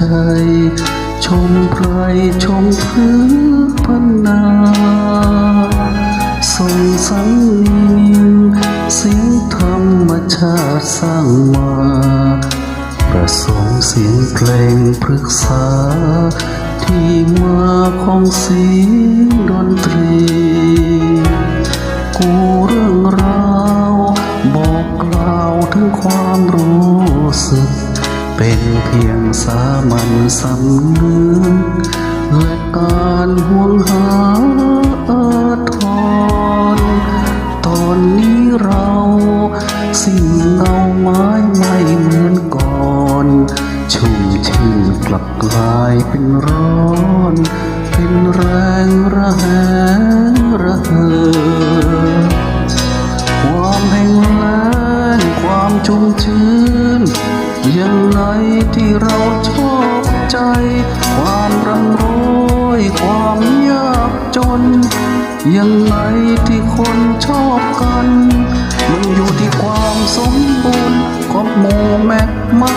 ใจ ชมไพรชมพื้นพันนาส่งสังเนียงเสียงธรรมชาติสร้างมาประสงค์เสียงเพลงปรึกษา ที่มาของเสียงดนตรี กูเรื่องราว บอกกล่าวถึงความรู้สึก เป็นเพียงสามัญสำนึกและการห่วงหาอาทรตอนนี้เราสิ่งเงาไม้ไม่เหมือนก่อนชุ่มชื่นกลับกลายเป็นร้อน เป็นแรงระแหงระเหิความแห้งแล้งความชุ่มชื้น ยังไงที่เราชอบใจ ความร่ำรวยความยากจน ยังไงที่คนชอบกัน มันอยู่ที่ความสมบูรณ์ของหมู่แมกไม้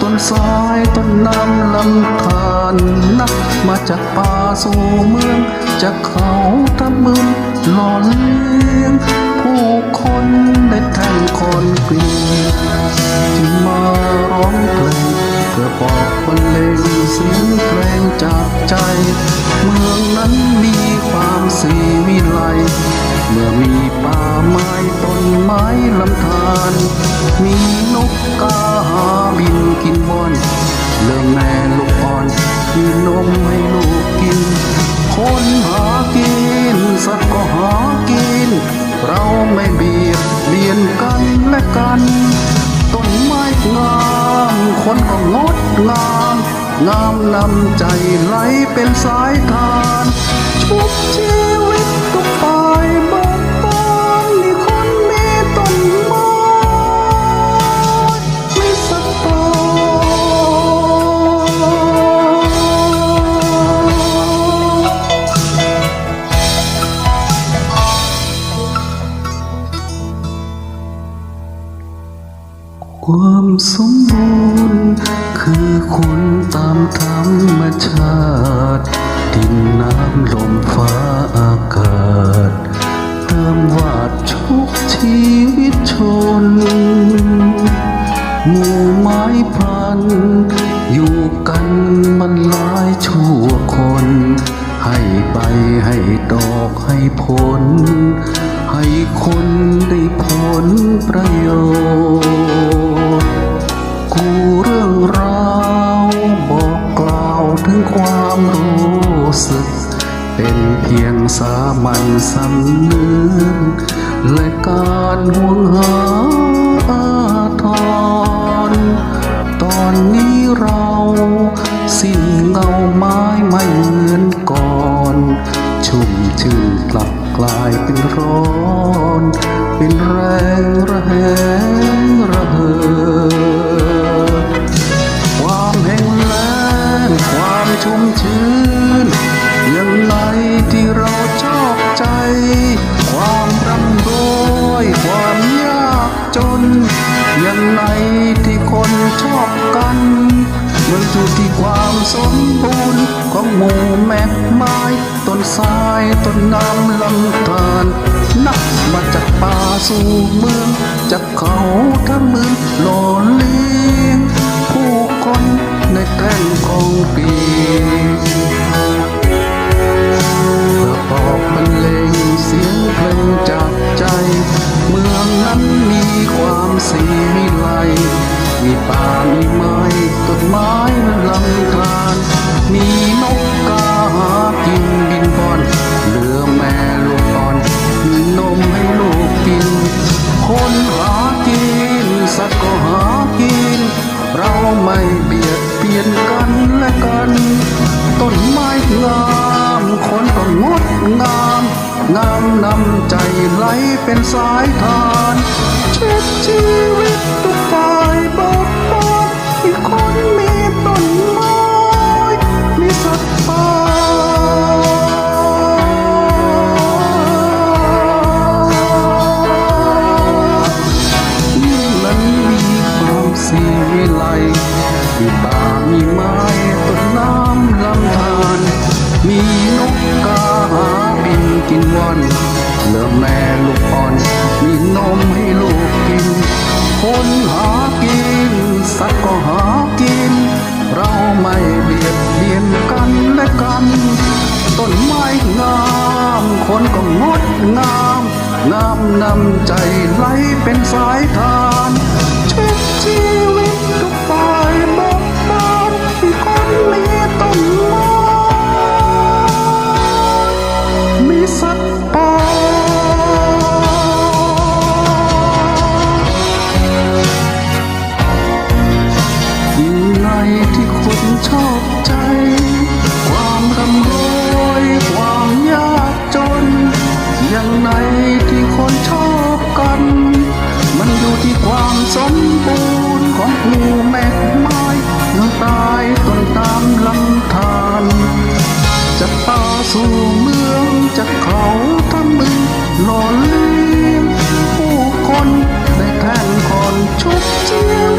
ต้นสายต้นน้ำลำธารนัก มาจากป่าสู่เมืองจากเขาทำมึนหล่อเลี้ย จากใจ เมืองนั้นมีความสีวิไล เมื่อมีป่าไม้ต้นไม้ลำธาร มีนกกาหาบินกินบอน เริ่มแม่ลูกอ่อนมีนมให้ลูกกิน คนหากิน สัตว์ก็หากิน เราไม่เบียดเบียนกันและกัน ต้นไม้งาม คนก็งดงาม งามนำใจไหลเป็นสายทานชุบชีวิตกฝ่ายบิกบานมีคนมีต้นไม้มีสตอความสมบูรณ์ คือคุณตามธรรมชาติ ดินน้ำลมฟ้าอากาศ เติมวาดชุกชีวิตชน หมู่ไม้พัน อยู่กันมันหลายชั่วคน ให้ใบให้ดอกให้ผล ให้คนได้ผลประโยชน์ ความรู้สึก เป็นเพียงสามัญสำนึก และการห่วงหาอาทรตอนนี้เราสิ้นเงาไม้ไม่เหมือนก่อน ชุ่มชื่นกลับกลายเป็นร้อน เป็นแรงระแหงระเหิด ชุ่มชื้นยังไงที่เราชอบใจ ความร่ำรวยความยากจนยังไงที่คนชอบกันมันอยู่ที่ความสมบูรณ์ของหมู่แมกไม้ต้นสายต้นน้ำลำธารนักมาจากป่าสู่เมืองจากเขาทั้งเมืองหล่อเลี้ยง ไม้ต้นไม้และลำธารมีนกกาหากินบินบอนเหลือแม่ลูกอ่อน มีนมให้ลูกกิน คนหากิน สัตว์ก็หากิน เราไม่เบียดเบียนกันและกัน ต้นไม้งามคนก็งดงามงามนำใจไหลเป็นสายทานเช็ดชีวิต มีไลมีป่ามีไม้ต้นน้ำลำธารมีนกกาหาบินกินวันเลือแม่ลูกอ่อน มีนมให้ลูกกิน คนหากิน สัตว์ก็หากิน เราไม่เบียดเบียนกันและกัน ต้นไม้งาม คนก็งดงาม งามนำใจไหล หมู่แม่ไม้น้ำตายต้นตามลำธารจะต่าสู่เมืองจะเขาทำมือหล่อเลี้ยงผู้คนในแท่นคอนชุบเชื้อ